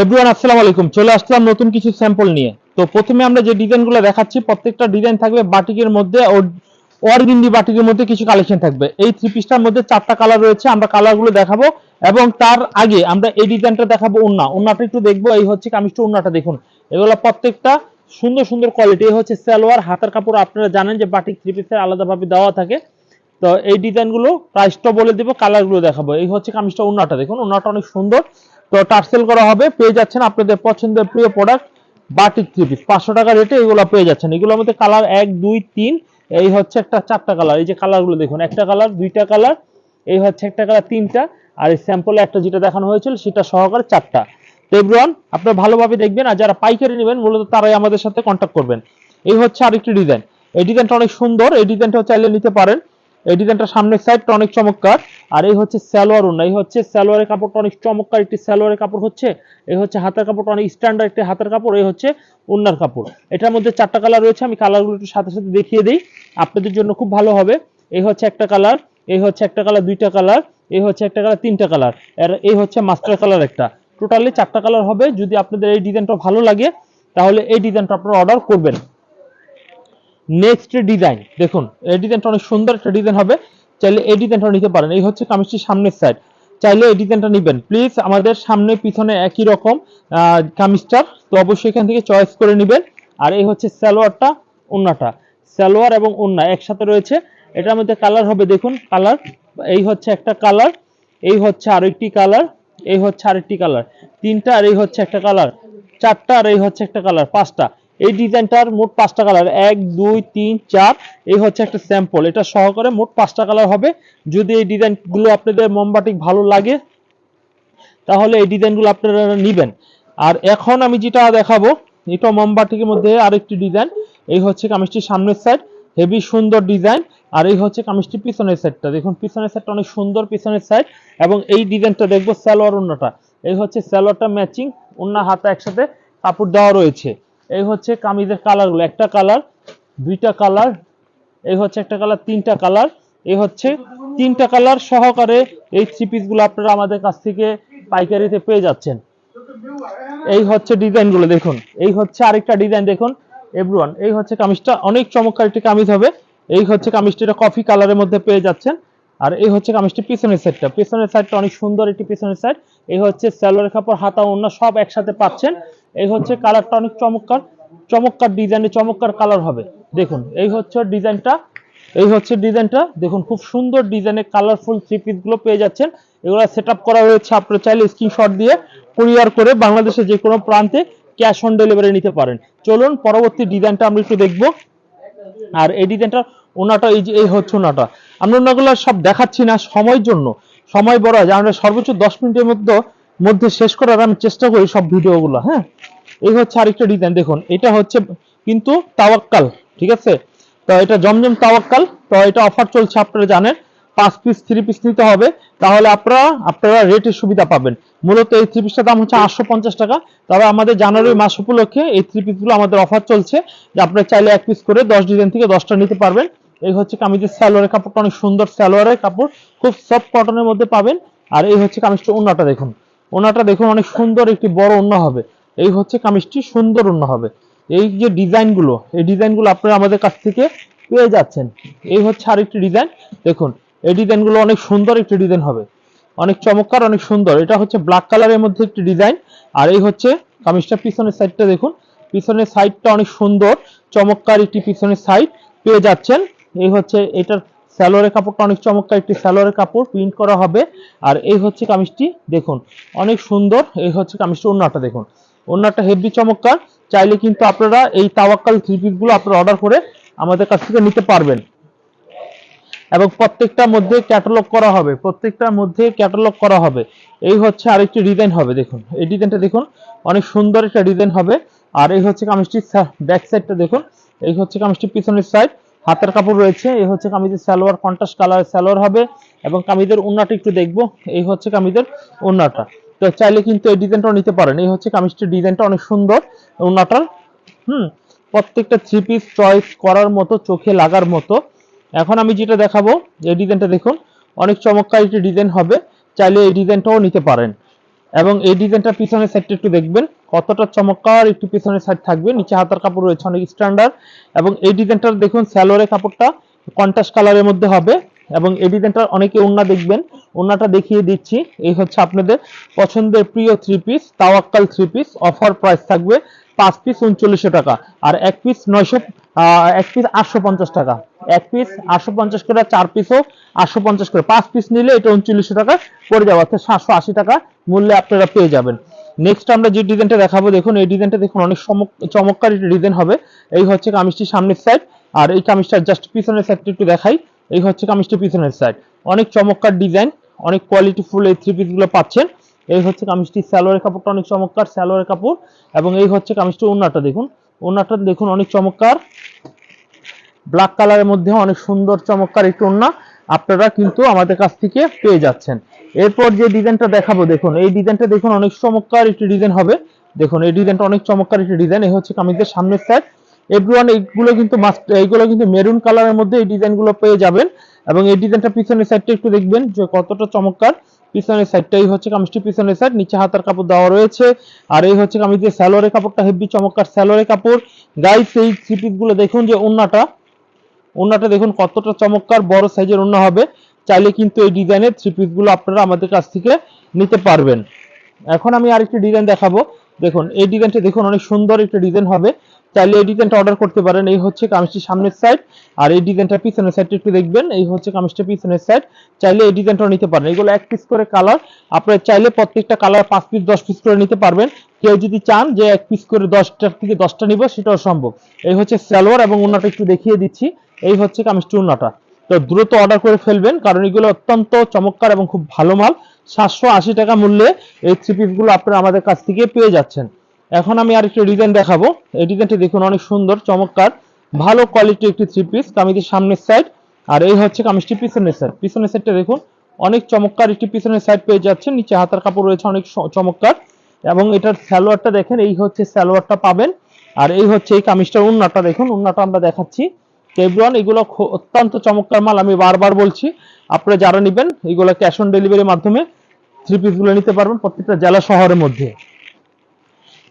Everyone আসসালামু আলাইকুম। চলে আসলাম নতুন কিছু স্যাম্পল নিয়ে। তো প্রথমে আমরা যে ডিজাইনগুলো দেখাচ্ছি, প্রত্যেকটা ডিজাইন থাকবে বাটিকের মধ্যে অরগিন্ডি বাটিকের মধ্যে কিছু কালেকশন থাকবে। এই থ্রি পিসটার মধ্যে চারটা কালার রয়েছে, আমরা কালারগুলো দেখাবো এবং তার আগে আমরা এই ডিজাইনটা দেখাবো উন্না। উন্নাটা একটু দেখব, এই হচ্ছে কামিজটা, উন্নাটা দেখুন। এগুলো প্রত্যেকটা সুন্দর সুন্দর কোয়ালিটি এই হচ্ছে সালোয়ার, হাতের কাপড়, আপনারা জানেন যে বাটিক থ্রি পিসের আলাদাভাবে দেওয়া থাকে। তো এই ডিজাইনগুলো প্রাইসটা বলে দেবো কালারগুলো দেখাবো। এই হচ্ছে কামিজটা, উন্নাটা দেখুন। উন্নাটা অনেক সুন্দর। তো টার্সেল করা হবে, পেয়ে যাচ্ছেন আপনাদের পছন্দের প্রিয় প্রোডাক্ট বাটিক থ্রি পিস পাঁচশো টাকা রেটে এগুলো পেয়ে যাচ্ছেন। এগুলোর মধ্যে কালার এক, দুই, তিন, এই হচ্ছে একটা চারটা কালার এই যে কালারগুলো দেখুন, একটা কালার দুইটা কালার এই হচ্ছে একটা কালার তিনটা। আর এই স্যাম্পলে একটা যেটা দেখানো হয়েছিল, সেটা সহকারে চারটা। এভরিওয়ান আপনারা ভালোভাবে দেখবেন, আর যারা পাইকারি নেবেন, মূলত তারাই আমাদের সাথে কন্ট্যাক্ট করবেন। এই হচ্ছে আরেকটি ডিজাইন এই ডিজাইনটা অনেক সুন্দর। এই ডিজাইনটাও চাইলে নিতে পারেন। এই ডিজাইনটা সামনের সাইডটা অনেক চমৎকার। আর এই হচ্ছে সালোয়ার ওনা এই হচ্ছে সালোয়ারের কাপড়টা অনেক চমৎকার। একটি সালোয়ারের কাপড় হচ্ছে, এই হচ্ছে হাতের কাপড়টা অনেক স্ট্যান্ডার্ড একটি হাতের কাপড়, এই হচ্ছে ওনার কাপড়। এটার মধ্যে চারটা কালার রয়েছে, আমি কালারগুলো একটু সাথে সাথে দেখিয়ে দিই। আপনাদের জন্য খুব ভালো হবে। এই হচ্ছে একটা কালার এই হচ্ছে একটা কালার দুইটা কালার এই হচ্ছে একটা কালার তিনটা কালার আর এই হচ্ছে মাস্টার কালার একটা। টোটালি চারটা কালার হবে। যদি আপনাদের এই ডিজাইনটা ভালো লাগে, তাহলে এই ডিজাইনটা আপনারা অর্ডার করবেন। নেক্সট ডিজাইন, দেখুন, এই ডিজাইনটা অনেক সুন্দর একটা ডিজাইন হবে। চাইলে এই ডিজাইনটা নিতে পারেন। এই হচ্ছে কামিজটির সামনের সাইড চাইলে এই ডিজাইনটা নেবেন। প্লিজ আমাদের সামনে, পিছনে একই রকম কামিজটার। তো অবশ্যই এখান থেকে চয়েস করে নেবেন। আর এই হচ্ছে সালোয়ারটা, ওন্নাটা। সালোয়ার এবং ওন্না একসাথে রয়েছে। এটার মধ্যে কালার হবে, দেখুন কালার এই হচ্ছে একটা কালার এই হচ্ছে আরেকটি কালার এই হচ্ছে আরেকটি কালার তিনটা আর এই হচ্ছে একটা কালার চারটা আর এই হচ্ছে একটা কালার পাঁচটা। এই ডিজাইনটার মোট পাঁচটা কালার। এক, দুই, তিন, চার, এই হচ্ছে একটা স্যাম্পল এটা সহকারে মোট পাঁচটা কালার হবে। যদি এই ডিজাইনগুলো আপনাদের মোমবাটিক ভালো লাগে, তাহলে এই ডিজাইনগুলো আপনারা নেবেন। আর এখন আমি যেটা দেখাবো, এটা মোমবাটিকের মধ্যে আরেকটি ডিজাইন। এই হচ্ছে কামিজটির সামনের সাইড হেভি সুন্দর ডিজাইন। আর এই হচ্ছে কামিজটি পিছনের সাইডটা দেখুন, পিছনের সাইডটা অনেক সুন্দর পিছনের সাইড এবং এই ডিজাইনটা দেখব সালোয়ার অন্যটা এই হচ্ছে সালোয়ারটা ম্যাচিং অন্য হাতে একসাথে কাপড় দেওয়া রয়েছে। এই হচ্ছে কামিজের কালারগুলো একটা কালার দুইটা কালার এই হচ্ছে একটা কালার তিনটা কালার এই হচ্ছে তিনটা কালার সহকারে এই থ্রি পিসগুলো আপনারা আমাদের কাছ থেকে পাইকারিতে পেয়ে যাচ্ছেন। এই হচ্ছে ডিজাইনগুলো দেখুন। এই হচ্ছে আরেকটা ডিজাইন দেখুন এভরিওয়ান এই হচ্ছে কামিজটা, অনেক চমৎকার একটি কামিজ হবে। এই হচ্ছে কামিজটা কফি কালারের মধ্যে পেয়ে যাচ্ছেন। আর এই হচ্ছে কামিজটি পিছনের সাইডটা পিছনের সাইডটা অনেক সুন্দর একটি পিছনের সাইড এই হচ্ছে সালোয়ার কাপড়, হাতা ওন্না সব একসাথে পাচ্ছেন। এই হচ্ছে কালারটা অনেক চমৎকার। চমৎকার ডিজাইনে চমৎকার কালার হবে। দেখুন, এই হচ্ছে ডিজাইনটা। এই হচ্ছে ডিজাইনটা। দেখুন, খুব সুন্দর ডিজাইনে কালারফুল থ্রি পিসগুলো পেয়ে যাচ্ছেন। এগুলো সেট করা হয়েছে, আপনারা চাইলে স্ক্রিনশট দিয়ে কুরিয়ার করে বাংলাদেশের যে কোনো প্রান্তে ক্যাশ অন ডেলিভারি নিতে পারেন। চলুন, পরবর্তী ডিজাইনটা আমরা একটু দেখব। আর এই ডিজাইনটা ওনাটা, এই যে, এই হচ্ছে ওনাটা। আমরা ওনাগুলো সব দেখাচ্ছি না, সময়ের জন্য। সময় বড় হয় আমরা সর্বোচ্চ দশ মিনিটের মধ্যে মধ্যে শেষ করার আমি চেষ্টা করি সব ভিডিওগুলো হ্যাঁ? এই হচ্ছে আরেকটা ডিজাইন দেখুন, এটা হচ্ছে কিন্তু তাওয়াক্কাল, ঠিক আছে? তো এটা জমজম তাওয়াক্কাল, তো এটা অফার চলছে, আপনারা জানেন, পাঁচ পিস থ্রি পিস নিতে হবে, তাহলে আপনারা আপনারা রেটের সুবিধা পাবেন। মূলত এই থ্রি পিসটার দাম হচ্ছে আটশো পঞ্চাশ টাকা, তবে আমাদের জানুয়ারি মাস উপলক্ষে এই থ্রি পিসগুলো আমাদের অফার চলছে, যে আপনারা চাইলে এক পিস করে দশ ডিজাইন থেকে দশটা নিতে পারবেন। এই হচ্ছে কামিজের সালোয়ারের কাপড়টা, অনেক সুন্দর সালোয়ারের কাপড়, খুব সফট কটনের মধ্যে পাবেন। আর এই হচ্ছে কামিজটা ওনাটা দেখুন। ওনাটা দেখুন অনেক সুন্দর একটি বড় ওন্না হবে। এই হচ্ছে কামিজটি, সুন্দর ওন্না হবে। এই যে ডিজাইনগুলো, এই ডিজাইনগুলো আপনারা আমাদের কাছ থেকে পেয়ে যাচ্ছেন। এই হচ্ছে আরেকটি ডিজাইন। দেখুন, এই ডিজাইনগুলো অনেক সুন্দর একটি ডিজাইন হবে। অনেক চমৎকার, অনেক সুন্দর। এটা হচ্ছে ব্ল্যাক কালারের মধ্যে একটি ডিজাইন। আর এই হচ্ছে কামিজটা পিছনের সাইডটা দেখুন। পিছনের সাইডটা অনেক সুন্দর, চমৎকার একটি পিছনের সাইড পেয়ে যাচ্ছেন। এই হচ্ছে এটার স্যালোয়ারের কাপড়টা অনেক চমৎকার একটি স্যালোয়ারের কাপড় প্রিন্ট করা হবে। আর এই হচ্ছে কামিজটি, দেখুন, অনেক সুন্দর। এই হচ্ছে কামিজটি ওন্নাটা দেখুন। ওন্নাটা হেভি চমৎকার। চাইলে কিন্তু আপনারা এই তাওয়াক্কাল থ্রি পিসগুলো আপনারা অর্ডার করে আমাদের কাছ থেকে নিতে পারবেন। এবং প্রত্যেকটার মধ্যে ক্যাটালগ করা হবে, প্রত্যেকটার মধ্যে ক্যাটালগ করা হবে। এই হচ্ছে আরেকটি ডিজাইন হবে, দেখুন। এই ডিজাইনটা দেখুন, অনেক সুন্দর একটা ডিজাইন হবে। আর এই হচ্ছে কামিজটির ব্যাক সাইডটা দেখুন। এই হচ্ছে কামিজটির পিছনের সাইড হাতের কাপড় রয়েছে, এই হচ্ছে কামিজের সালোয়ার কন্ট্রাস্ট কালার সালোয়ার হবে এবং কামিজের ওন্নাটা একটু দেখব, এই হচ্ছে কামিজের ওন্নাটা তো চাইলে কিন্তু এই ডিজাইনটাও নিতে পারেন, এই হচ্ছে কামিজটির ডিজাইনটা অনেক সুন্দর ওন্নাটার হুম, প্রত্যেকটা থ্রি পিস চয়েস করার মতো, চোখে লাগার মতো। এখন আমি যেটা দেখাবো, এই ডিজাইনটা দেখুন, অনেক চমৎকার একটি ডিজাইন হবে, চাইলে এই ডিজাইনটাও নিতে পারেন। এবং এই ডিজাইনটা পিছনের সাইডটা একটু দেখবেন, কতটা চমৎকার একটু পিছনের সাইড থাকবে, নিচে হাতার কাপড় রয়েছে অনেক স্ট্যান্ডার্ড এবং এই ডিজাইনটার দেখুন স্যালোয়ারের কাপড়টা কন্ট্রাস্ট কালারের মধ্যে হবে, এবং এই ডিজাইনটা অনেকে ওন্না দেখবেন ওন্নাটা দেখিয়ে দিচ্ছি, এই হচ্ছে আপনাদের পছন্দের প্রিয় three piece Tawakkal three piece offer price থাকবে পাঁচ পিস উনচল্লিশশো টাকা, আর এক পিস নয়শো এক পিস আটশো পঞ্চাশ টাকা। এক পিস আটশো পঞ্চাশ করে চার পিসও আটশো পঞ্চাশ করে পাঁচ পিস নিলে এটা উনচল্লিশশো টাকা পড়ে যাবে, অর্থাৎ সাতশো আশি টাকা মূল্যে আপনারা পেয়ে যাবেন। নেক্সট আমরা যে ডিজাইনটা দেখাবো, দেখুন, এই ডিজাইনটা দেখুন, অনেক চমৎকার ডিজাইন হবে। এই হচ্ছে কামিজটি সামনের সাইড আর এই কামিজটার জাস্ট পিছনের সাইডটা একটু দেখাই। এই হচ্ছে কামিজটি পিছনের সাইড অনেক চমৎকার ডিজাইন অনেক কোয়ালিটি ফুল এই থ্রি পিসগুলো পাচ্ছেন। এই হচ্ছে কামিজটি স্যালোয়ারের কাপড়টা অনেক চমৎকার স্যালোয়ারের কাপড়, এবং এই হচ্ছে কামিজটি ওন্নাটা দেখুন। ওন্নাটা দেখুন, অনেক চমৎকার। ব্ল্যাক কালারের মধ্যে অনেক সুন্দর, চমৎকার একটু ওন্না আপনারা কিন্তু আমাদের কাছ থেকে পেয়ে যাচ্ছেন। এরপর যে ডিজাইনটা দেখাবো, দেখুন, এই ডিজাইনটা দেখুন, অনেক চমৎকার একটি ডিজাইন হবে। দেখুন, এই ডিজাইনটা অনেক চমৎকার একটি ডিজাইন, এই হচ্ছে কামিজের সামনের সাইড এভরিওয়ান এইগুলো কিন্তু মাস্ট এইগুলো কিন্তু মেরুন কালারের মধ্যে এই ডিজাইনগুলো পেয়ে যাবেন। এবং এই ডিজাইনটা পিছনের সাইডটা একটু দেখবেন, যে কতটা চমৎকার। পিছনের সাইডটাই হচ্ছে কামিজটি পিছনের সাইড নিচে হাতার কাপড় দেওয়া রয়েছে। আর এই হচ্ছে কামিজের স্যালোয়ারের কাপড়টা হেভি চমৎকার স্যালোয়ারের কাপড়। গাইস এই থ্রি দেখুন যে ওন্নাটা ওন্নাটা দেখুন কতটা চমৎকার, বড় সাইজের ওন্না হবে। চাইলে কিন্তু এই ডিজাইনের থ্রি গুলো আপনারা আমাদের কাছ থেকে নিতে পারবেন। এখন আমি আরেকটি ডিজাইন দেখাবো। দেখুন, এই ডিজাইনটা দেখুন, অনেক সুন্দর একটা ডিজাইন হবে। চাইলে এই ডিজাইনটা অর্ডার করতে পারেন। এই হচ্ছে কামিজটির সামনের সাইড আর এই ডিজাইনটা পিছনের সাইডটা একটু দেখবেন। এই হচ্ছে কামিজটা পিছনের সাইড চাইলে এই ডিজাইনটাও নিতে পারেন। এগুলো এক পিস করে কালার আপনারা চাইলে প্রত্যেকটা কালার পাঁচ পিস দশ পিস করে নিতে পারবেন। কেউ যদি চান যে এক পিস করে দশটার থেকে দশটা নিব, সেটাও সম্ভব। এই হচ্ছে সালোয়ার এবং ওনাটা একটু দেখিয়ে দিচ্ছি। এই হচ্ছে কামিজটি ওনাটা তো দ্রুত অর্ডার করে ফেলবেন, কারণ এগুলো অত্যন্ত চমৎকার এবং খুব ভালো মাল। সাতশো আশি টাকা মূল্যে এই থ্রি পিসগুলো আপনারা আমাদের কাছ থেকে পেয়ে যাচ্ছেন। এখন আমি আর আরেকটি ডিজাইন দেখাবো। এই ডিজাইনটি দেখুন, অনেক সুন্দর, চমৎকার। ভালো কোয়ালিটি একটি থ্রি পিস কামিজের সামনের সাইড আর এই হচ্ছে কামিজটি পিছনের সাইড পিছনের সাইডটা দেখুন, অনেক চমৎকার একটি পিছনের সাইড পেয়ে যাচ্ছেন। নিচে হাতার কাপড় রয়েছে, অনেক চমৎকার। এবং এটার স্যালোয়ারটা দেখেন, এই হচ্ছে স্যালোয়ারটা পাবেন। আর এই হচ্ছে এই কামিজটার উন্নাটা দেখুন উন্নাটা আমরা দেখাচ্ছি। এভরিওয়ান এগুলো অত্যন্ত চমৎকার মাল, আমি বারবার বলছি, আপনারা যারা নেবেন, এগুলো ক্যাশ অন ডেলিভারির মাধ্যমে থ্রি পিসগুলো নিতে পারবেন প্রত্যেকটা জেলা শহরের মধ্যে।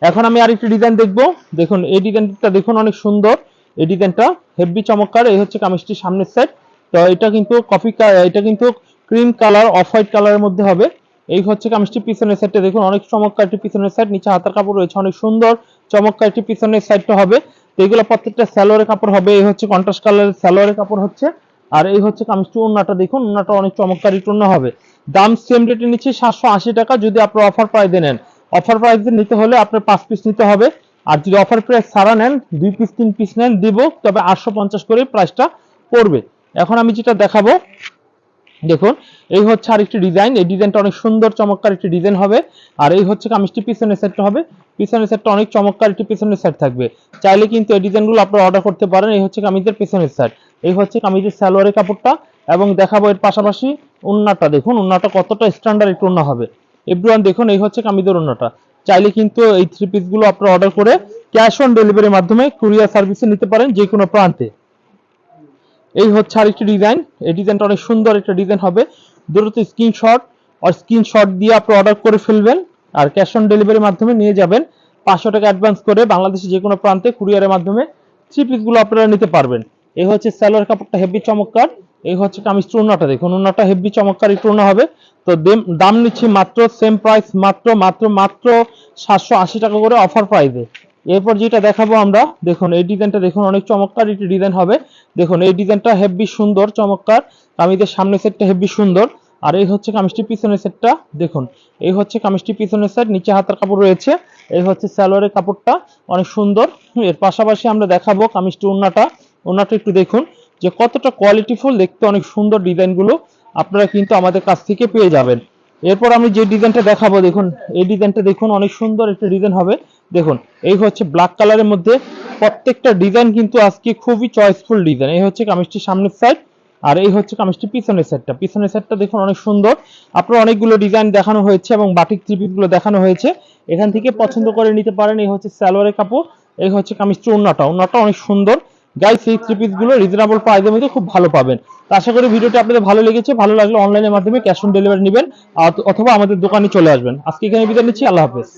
এখন আমি আরেকটি ডিজাইন দেখব। দেখুন, এই ডিজাইনটা দেখুন, অনেক সুন্দর। এই ডিজাইনটা হেভি চমৎকার, এই হচ্ছে কামিজটির সামনের সাইড তো এটা কিন্তু কফি এটা কিন্তু ক্রিম কালার অফ হোয়াইট কালারের মধ্যে হবে। এই হচ্ছে কামিজটি পিছনের সাইডটা দেখুন, অনেক চমৎকার একটি পিছনের সাইড নিচে হাতার কাপড় রয়েছে, অনেক সুন্দর। চমৎকার একটি পিছনের সাইডটা হবে। তো এগুলো প্রত্যেকটা স্যালোয়ারের কাপড় হবে। এই হচ্ছে কন্ট্রাস্ট কালারের স্যালোয়ারের কাপড় হচ্ছে। আর এই হচ্ছে কামিজটি ওন্নাটা দেখুন ওন্নাটা অনেক চমৎকার একটু হবে। দাম সেম রেটে নিচ্ছে সাতশো আশি টাকা। যদি আপনার অফার প্রাইস নেন অফার প্রাইস নিতে হলে আপনার পাঁচ পিস নিতে হবে। আর যদি অফার প্রাইস ছাড়া নেন, দুই পিস তিন পিস নেন, দিব। তবে আটশো পঞ্চাশ করে প্রাইসটা পড়বে। এখন আমি যেটা দেখাবো দেখুন, এই হচ্ছে আরেকটি ডিজাইন এই ডিজাইনটা অনেক সুন্দর, চমৎকার একটি ডিজাইন হবে। আর এই হচ্ছে কামিজটি, পিছনের সেটটা হবে। পিছনের সেটটা অনেক চমৎকার, একটি পিছনের সেট থাকবে। চাইলে কিন্তু এই ডিজাইনগুলো আপনারা অর্ডার করতে পারেন, এই হচ্ছে কামিজের পিছনের সেট এই হচ্ছে কামিজের সালোয়ারের কাপড়টা, এবং দেখাবো এর পাশাপাশি উন্নাটা। দেখুন, উন্নাটা কতটা স্ট্যান্ডার্ড একটু উন্না হবে। এভরিওয়ান দেখুন, এই হচ্ছে কামিজের উন্নাটা। চাইলে কিন্তু এই থ্রি পিসগুলো আপনারা অর্ডার করে ক্যাশ অন ডেলিভারির মাধ্যমে কুরিয়ার সার্ভিসে নিতে পারেন যে কোনো প্রান্তে। এই হচ্ছে আরেকটি ডিজাইন এই ডিজাইনটা অনেক সুন্দর একটা ডিজাইন হবে। দ্রুত স্ক্রিনশট আর স্ক্রিনশট দিয়ে আপনি অর্ডার করে ফেলবেন আর ক্যাশ অন ডেলিভারির মাধ্যমে নিয়ে যাবেন। পাঁচশো টাকা অ্যাডভান্স করে বাংলাদেশের যে কোনো প্রান্তে কুরিয়ারের মাধ্যমে থ্রি পিসগুলো আপনারা নিতে পারবেন। এই হচ্ছে স্যালোয়ার কাপড়টা হেভি চমৎকার। এই হচ্ছে কামিজ চূর্ণাটা দেখুন উন্নাটা হেভি চমৎকার এই চূর্ণা হবে। তো দেম- দাম নিচ্ছি মাত্র সেম প্রাইস মাত্র মাত্র মাত্র সাতশো আশি টাকা করে অফার প্রাইসে এরপর যেটা দেখাবো আমরা, দেখুন, এই ডিজাইনটা দেখুন, অনেক চমৎকার একটি ডিজাইন হবে। দেখুন, এই ডিজাইনটা হেভি সুন্দর, চমৎকার। কামিজের সামনের সেটটা হেভি সুন্দর। আর এই হচ্ছে কামিজটি পিছনের সেটটা, দেখুন। এই হচ্ছে কামিজটি পিছনের সেট, নিচে হাতের কাপড় রয়েছে। এই হচ্ছে সালোয়ারের কাপড়টা, অনেক সুন্দর। এর পাশাপাশি আমরা দেখাবো কামিজটি উন্নাটা উন্নাটা একটু দেখুন, যে কতটা কোয়ালিটিফুল দেখতে অনেক সুন্দর ডিজাইনগুলো। আপনারা কিন্তু আমাদের কাছ থেকে পেয়ে যাবেন। এরপর আমি যে ডিজাইনটা দেখাবো, দেখুন, এই ডিজাইনটা দেখুন, অনেক সুন্দর একটা ডিজাইন হবে। দেখুন, এই হচ্ছে ব্ল্যাক কালারের মধ্যে প্রত্যেকটা ডিজাইন কিন্তু আজকে খুবই চয়েসফুল ডিজাইন। এই হচ্ছে কামিজটির সামনের সাইড আর এই হচ্ছে কামিজটি পিছনের সাইডটা পিছনের সাইডটা দেখুন, অনেক সুন্দর। আপনার অনেকগুলো ডিজাইন দেখানো হয়েছে এবং বাটিকগুলো দেখানো হয়েছে। এখান থেকে পছন্দ করে নিতে পারেন, এই হচ্ছে সালোয়ারের কাপড়, এই হচ্ছে কামিজটি ওন্নাটা ওন্নাটা অনেক সুন্দর। গাইস এই থ্রি পিসগুলো রিজনেবল প্রাইসের মধ্যে খুব ভালো পাবেন। আশা করি ভিডিওটি আপনাদের ভালো লেগেছে, ভালো লাগলে অনলাইনের মাধ্যমে ক্যাশ অন ডেলিভারি নেবেন অথবা আমাদের দোকানে চলে আসবেন। আজকে এখানে বিদায় নিচ্ছি, আল্লাহ হাফেজ।